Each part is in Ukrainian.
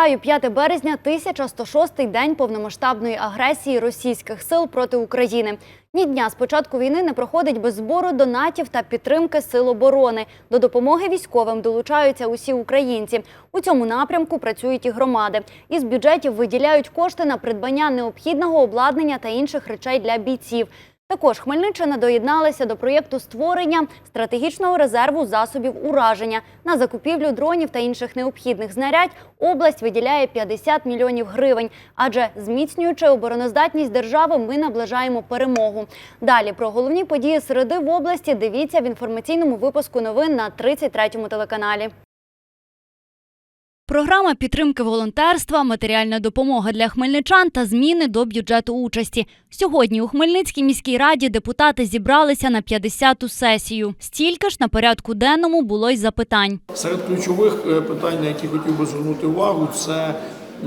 Вітаю 5 березня, 1106-й день повномасштабної агресії російських сил проти України. Ні дня з початку війни не проходить без збору донатів та підтримки сил оборони. До допомоги військовим долучаються усі українці. У цьому напрямку працюють і громади. Із бюджетів виділяють кошти на придбання необхідного обладнання та інших речей для бійців. Також Хмельниччина доєдналася до проєкту створення стратегічного резерву засобів ураження. На закупівлю дронів та інших необхідних знарядь область виділяє 50 мільйонів гривень. Адже зміцнюючи обороноздатність держави, ми наближаємо перемогу. Далі про головні події середи в області дивіться в інформаційному випуску новин на 33-му телеканалі. Програма підтримки волонтерства, матеріальна допомога для хмельничан та зміни до бюджету участі. Сьогодні у Хмельницькій міській раді депутати зібралися на 50-ту сесію. Стільки ж на порядку денному було й запитань. Серед ключових е, питань, на які хотів би звернути увагу, це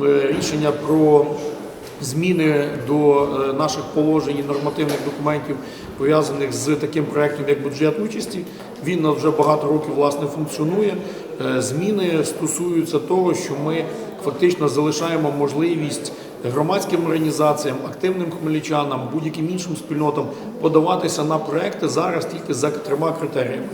е, рішення про зміни до е, наших положень і нормативних документів, пов'язаних з таким проектом, як бюджет участі. Він вже багато років власне функціонує. Е, Зміни стосуються того, що ми фактично залишаємо можливість громадським організаціям, активним хмельничанам, будь-яким іншим спільнотам подаватися на проекти зараз тільки за трьома критеріями.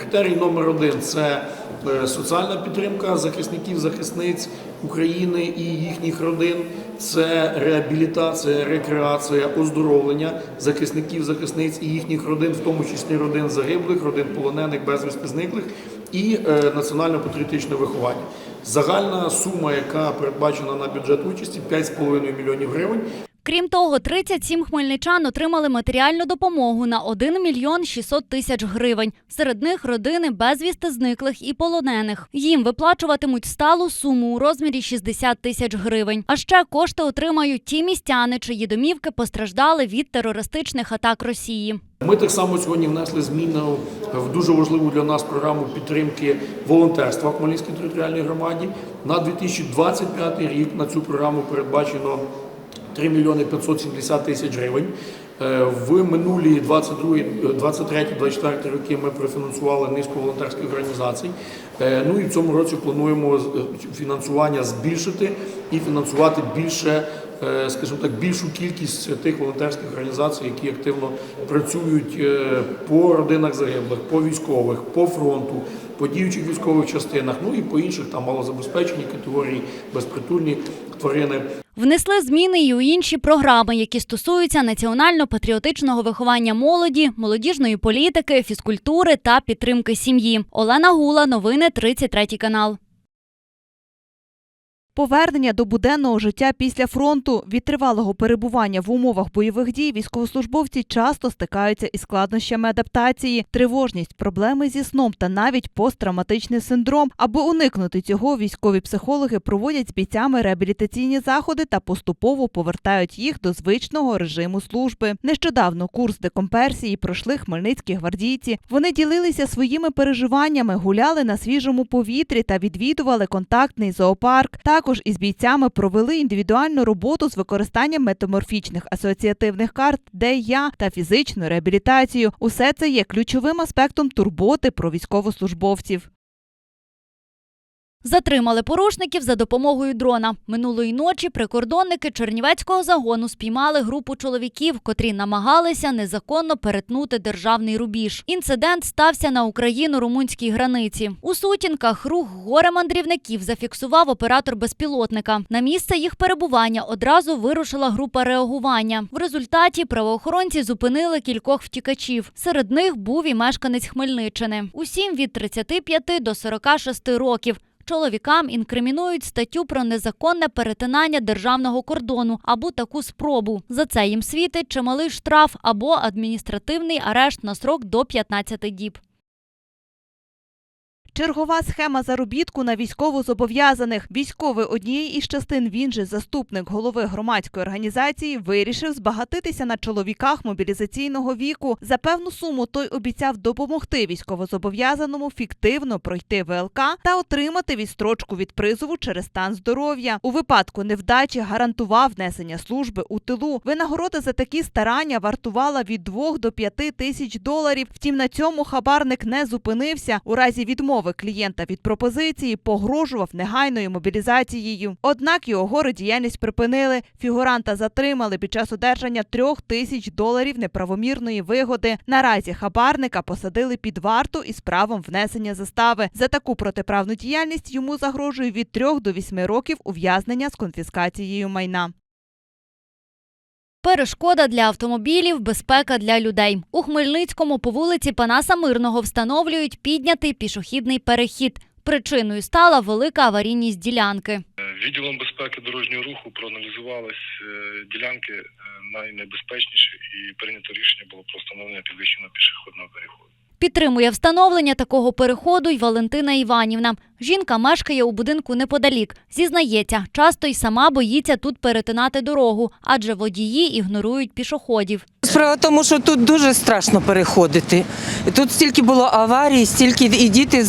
Критерій номер один це е, соціальна підтримка захисників, захисниць України і їхніх родин. Це реабілітація, рекреація, оздоровлення захисників, захисниць і їхніх родин, в тому числі родин загиблих, родин полонених, безвісти зниклих, і е, національно-патріотичне виховання. Загальна сума, яка передбачена на бюджет участі, 5,5 мільйонів гривень. Крім того, 37 хмельничан отримали матеріальну допомогу на 1 мільйон 600 тисяч гривень. Серед них родини безвісти зниклих і полонених. Їм виплачуватимуть сталу суму у розмірі 60 тисяч гривень. А ще кошти отримають ті містяни, чиї домівки постраждали від терористичних атак Росії. Ми так само сьогодні внесли зміну в дуже важливу для нас програму підтримки волонтерства в Хмельницькій територіальній громаді. На 2025 рік на цю програму передбачено 3 мільйони 570 тисяч гривень. Е, В минулі 23, 24 роки ми профінансували низку волонтерських організацій. Е, Ну і в цьому році плануємо е, фінансування збільшити і фінансувати більше скажімо так, більшу кількість тих волонтерських організацій, які активно працюють по родинах загиблих, по військових, по фронту, по діючих військових частинах, ну і по інших там малозабезпечені категорії, безпритульні тварини. Внесли зміни і у інші програми, які стосуються національно-патріотичного виховання молоді, молодіжної політики, фізкультури та підтримки сім'ї. Олена Гула, новини 33 канал. Повернення до буденного життя після фронту від тривалого перебування в умовах бойових дій військовослужбовці часто стикаються із складнощами адаптації, тривожність, проблеми зі сном та навіть посттравматичний синдром. Аби уникнути цього, військові психологи проводять з бійцями реабілітаційні заходи та поступово повертають їх до звичного режиму служби. Нещодавно курс декомперсії пройшли хмельницькі гвардійці. Вони ділилися своїми переживаннями, гуляли на свіжому повітрі та відвідували контактний зоопарк. Також із бійцями провели індивідуальну роботу з використанням метаморфічних асоціативних карт, де я та фізичну реабілітацію. Усе це є ключовим аспектом турботи про військовослужбовців. Затримали порушників за допомогою дрона. Минулої ночі прикордонники Чернівецького загону спіймали групу чоловіків, котрі намагалися незаконно перетнути державний рубіж. Інцидент стався на Україно-румунській границі. У сутінках рух горе мандрівників зафіксував оператор безпілотника. На місце їх перебування одразу вирушила група реагування. В результаті правоохоронці зупинили кількох втікачів. Серед них був і мешканець Хмельниччини. Усім від 35 до 46 років. Чоловікам інкримінують статтю про незаконне перетинання державного кордону або таку спробу. За це їм світить чималий штраф або адміністративний арешт на срок до 15 діб. Чергова схема заробітку на військовозобов'язаних. Військовий однієї із частин, він же заступник голови громадської організації, вирішив збагатитися на чоловіках мобілізаційного віку. За певну суму той обіцяв допомогти військовозобов'язаному фіктивно пройти ВЛК та отримати відстрочку від призову через стан здоров'я. У випадку невдачі гарантував внесення служби у тилу. Винагорода за такі старання вартувала від 2 до 5 тисяч доларів. Втім, на цьому хабарник не зупинився. У разі відмови відмови клієнта від пропозиції, погрожував негайною мобілізацією. Однак його горе діяльність припинили. Фігуранта затримали під час одержання трьох тисяч доларів неправомірної вигоди. Наразі хабарника посадили під варту із правом внесення застави. За таку протиправну діяльність йому загрожує від трьох до вісьми років ув'язнення з конфіскацією майна. Перешкода для автомобілів, безпека для людей. У Хмельницькому по вулиці Панаса Мирного встановлюють піднятий пішохідний перехід. Причиною стала велика аварійність ділянки. Відділом безпеки дорожнього руху проаналізувались е, ділянки е, найнебезпечніші і прийнято рішення було про встановлення підвищеного пішохідного переходу. Підтримує встановлення такого переходу й Валентина Іванівна. Жінка мешкає у будинку неподалік. Зізнається, часто й сама боїться тут перетинати дорогу, адже водії ігнорують пішоходів. Справа в тому, що тут дуже страшно переходити. Тут стільки було аварій, стільки і діти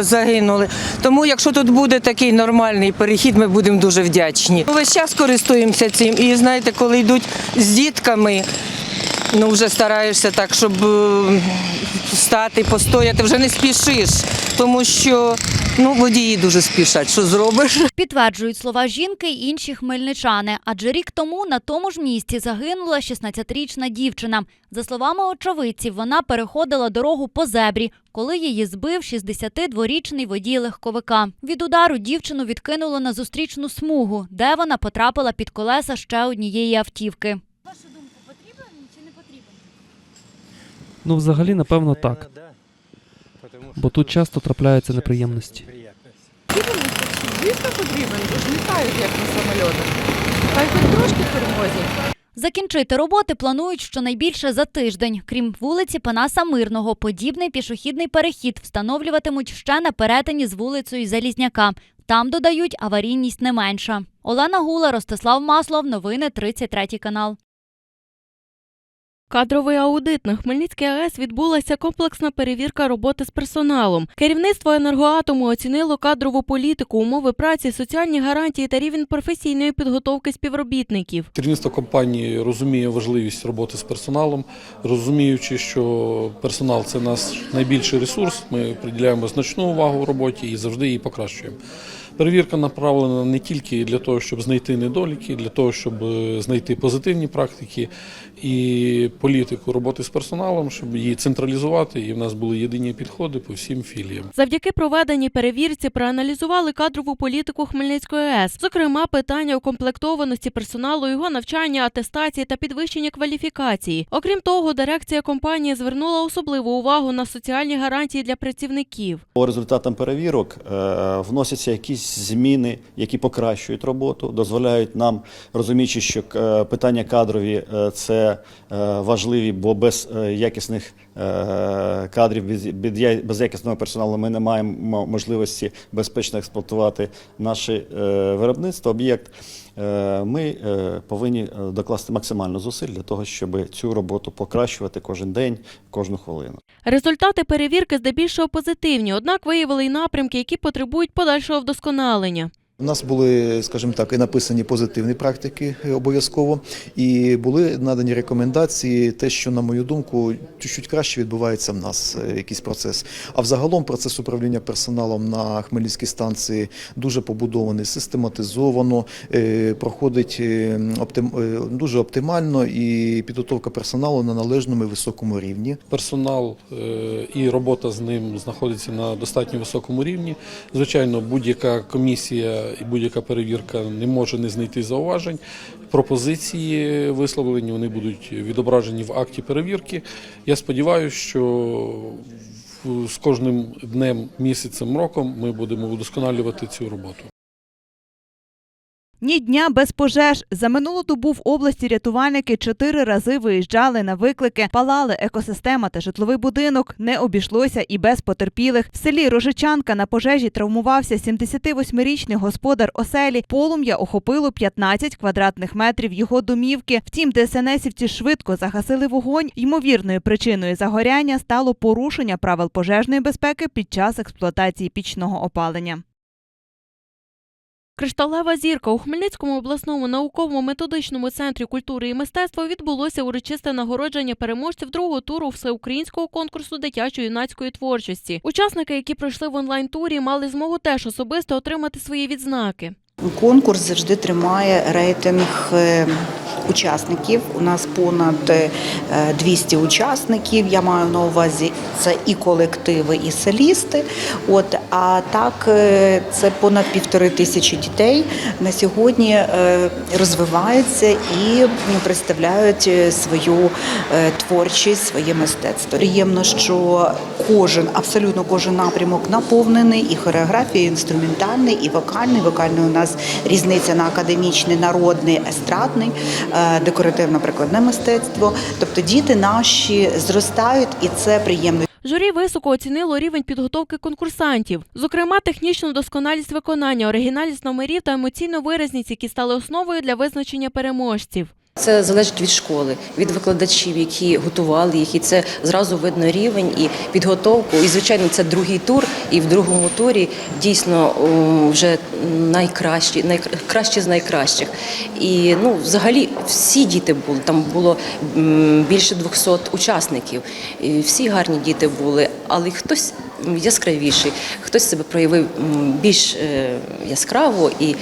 загинули. Тому, якщо тут буде такий нормальний перехід, ми будемо дуже вдячні. Весь час користуємося цим. І знаєте, коли йдуть з дітками, ну вже стараєшся так, щоб е, встати, постояти, вже не спішиш, тому що ну, водії дуже спішать. Що зробиш? Підтверджують слова жінки й інші хмельничани, адже рік тому на тому ж місці загинула 16-річна дівчина. За словами очевидців, вона переходила дорогу по зебрі, коли її збив 62-річний водій легковика. Від удару дівчину відкинуло на зустрічну смугу, де вона потрапила під колеса ще однієї автівки. Вашу думку, потрібен чи не потрібен? Ну, взагалі, напевно, так. Бо тут часто трапляються неприємності. Звісно, потрібен, бо ж літають як на самольотах. Хай хоч трошки тормозять. Закінчити роботи планують щонайбільше за тиждень. Крім вулиці Панаса Мирного, подібний пішохідний перехід встановлюватимуть ще на перетині з вулицею Залізняка. Там додають аварійність не менша. Олена Гула, Ростислав Маслов. Новини 33 канал. Кадровий аудит на Хмельницькій АЕС відбулася комплексна перевірка роботи з персоналом. Керівництво енергоатому оцінило кадрову політику, умови праці, соціальні гарантії та рівень професійної підготовки співробітників. Керівництво компанії розуміє важливість роботи з персоналом, розуміючи, що персонал це наш найбільший ресурс. Ми приділяємо значну увагу роботі і завжди її покращуємо. Перевірка направлена не тільки для того, щоб знайти недоліки, для того, щоб е, знайти позитивні практики і політику роботи з персоналом, щоб її централізувати, і в нас були єдині підходи по всім філіям. Завдяки проведеній перевірці проаналізували кадрову політику Хмельницької АЕС, зокрема питання укомплектованості персоналу, його навчання, атестації та підвищення кваліфікації. Окрім того, дирекція компанії звернула особливу увагу на соціальні гарантії для працівників. По результатам перевірок е, вносяться якісь зміни, які покращують роботу, дозволяють нам, розуміючи, що е, питання кадрові е, це е, важливі, бо без якісних кадрів, без, якісного персоналу ми не маємо можливості безпечно експлуатувати наше виробництво, об'єкт. Е, Ми е, повинні е, докласти максимально зусиль для того, щоб цю роботу покращувати кожен день, кожну хвилину. Результати перевірки здебільшого позитивні, однак виявили й напрямки, які потребують подальшого вдосконалення. У нас були, скажімо так, і написані позитивні практики е, обов'язково, і були надані рекомендації, те, що, на мою думку, чуть-чуть краще відбувається в нас е, якийсь процес. А взагалом процес управління персоналом на Хмельницькій станції дуже побудований, систематизовано, е, проходить дуже оптимально і підготовка персоналу на належному і високому рівні. Персонал і робота з ним знаходиться на достатньо високому рівні. Звичайно, будь-яка комісія і будь-яка перевірка не може не знайти зауважень. Пропозиції висловлені вони будуть відображені в акті перевірки. Я сподіваюся, що з кожним днем, місяцем, роком ми будемо удосконалювати цю роботу. Ні дня без пожеж. За минулу добу в області рятувальники чотири рази виїжджали на виклики, палали екосистема та житловий будинок. Не обійшлося і без потерпілих. В селі Рожичанка на пожежі травмувався 78-річний господар оселі. Полум'я охопило 15 квадратних метрів його домівки. Втім, ДСНСівці швидко загасили вогонь. Ймовірною причиною загоряння стало порушення правил пожежної безпеки під час експлуатації пічного опалення. Кришталева зірка у Хмельницькому обласному науково-методичному центрі культури і мистецтва відбулося урочисте нагородження переможців другого туру всеукраїнського конкурсу дитячо-юнацької творчості. Учасники, які пройшли в онлайн-турі, мали змогу теж особисто отримати свої відзнаки. Конкурс завжди тримає рейтинг е, учасників. У нас понад е, 200 учасників. Я маю на увазі це і колективи, і солісти. От а так е, це понад півтори тисячі дітей на сьогодні е, розвиваються і представляють е, свою е, творчість, своє мистецтво. Приємно, що кожен, абсолютно кожен напрямок наповнений і хореографією, і інструментальний, і вокальний. Вокальний у нас різниця на академічний, народний, естрадний, е, декоративно-прикладне мистецтво. Тобто діти наші зростають, і це приємно. Журі високо оцінило рівень підготовки конкурсантів, зокрема, технічну досконалість виконання, оригінальність номерів та емоційну виразність, які стали основою для визначення переможців. Це залежить від школи, від викладачів, які готували їх, і це зразу видно рівень і підготовку. І звичайно, це другий тур. І в другому турі дійсно вже найкращі, найкращі з найкращих. І ну, взагалі всі діти були. Там було більше 200 учасників. І всі гарні діти були, але хтось яскравіший, хтось себе проявив більш е, яскраво і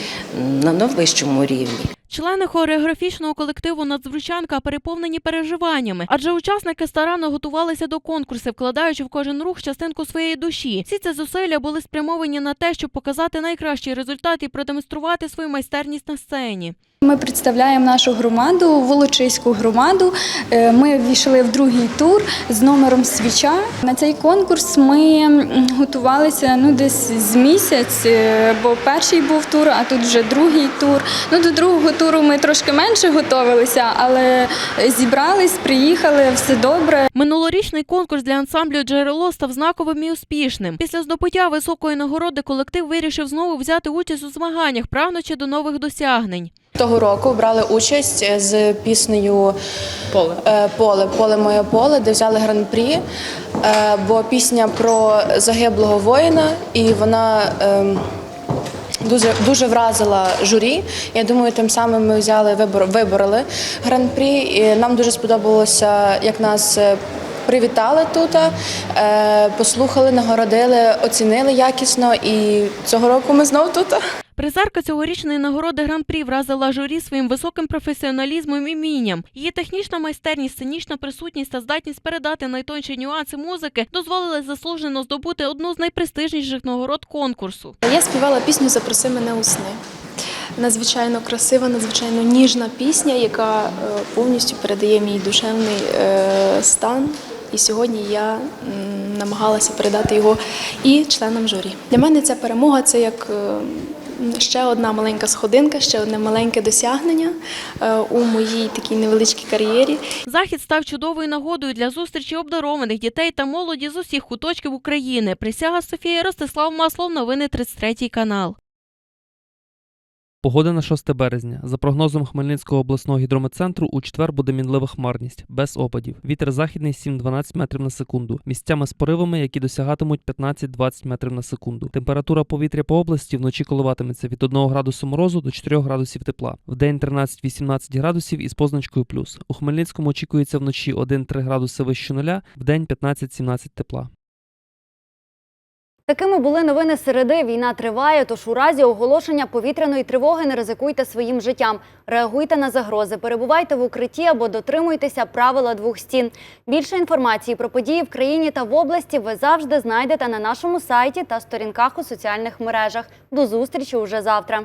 на, вищому рівні. Члени хореографічного колективу Надзвучанка переповнені переживаннями, адже учасники старанно готувалися до конкурсу, вкладаючи в кожен рух частинку своєї душі. Всі ці зусилля були спрямовані на те, щоб показати найкращий результат і продемонструвати свою майстерність на сцені. Ми представляємо нашу громаду, Волочиську громаду. Е, Ми ввійшли в другий тур з номером свіча. На цей конкурс ми готувалися ну десь з місяць, е, бо перший був тур, а тут вже другий тур. Ну до другого туру ми трошки менше готувалися, але зібрались, приїхали, все добре. Минулорічний конкурс для ансамблю джерело став знаковим і успішним. Після здобуття високої нагороди колектив вирішив знову взяти участь у змаганнях, прагнучи до нових досягнень. Того року брали участь з піснею Поле Поле, поле моє поле, де взяли гран-прі. Е, Бо пісня про загиблого воїна, і вона ем, дуже дуже вразила журі. Я думаю, тим самим ми взяли вибор, вибороли гран-прі. І нам дуже сподобалося, як нас. е, Привітали тут, е, послухали, нагородили, оцінили якісно, і цього року ми знов тут. Призерка цьогорічної нагороди гран-прі вразила журі своїм високим професіоналізмом і вмінням. Її технічна майстерність, сценічна присутність та здатність передати найтонші нюанси музики дозволили заслужено здобути одну з найпрестижніших нагород конкурсу. Я співала пісню Запроси мене у сни. Надзвичайно красива, надзвичайно ніжна пісня, яка е, повністю передає мій душевний е, стан. І сьогодні я намагалася передати його і членам журі. Для мене ця перемога це як е, ще одна маленька сходинка, ще одне маленьке досягнення е, у моїй такій невеличкій кар'єрі. Захід став чудовою нагодою для зустрічі обдарованих дітей та молоді з усіх куточків України. Присяга Софія Ростислав Маслов, новини 33 канал. Погода на 6 березня. За прогнозом Хмельницького обласного гідрометцентру, у четвер буде мінлива хмарність, без опадів. Вітер західний 7-12 метрів на секунду. Місцями з поривами, які досягатимуть 15-20 метрів на секунду. Температура повітря по області вночі коливатиметься від 1 градусу морозу до 4 градусів тепла. Вдень 13-18 градусів із позначкою плюс. У Хмельницькому очікується вночі 1-3 градуси вище нуля, вдень 15-17 тепла. Такими були новини середи. Війна триває, тож у разі оголошення повітряної тривоги не ризикуйте своїм життям. Реагуйте на загрози, перебувайте в укритті або дотримуйтеся правила двох стін. Більше інформації про події в країні та в області ви завжди знайдете на нашому сайті та сторінках у соціальних мережах. До зустрічі уже завтра.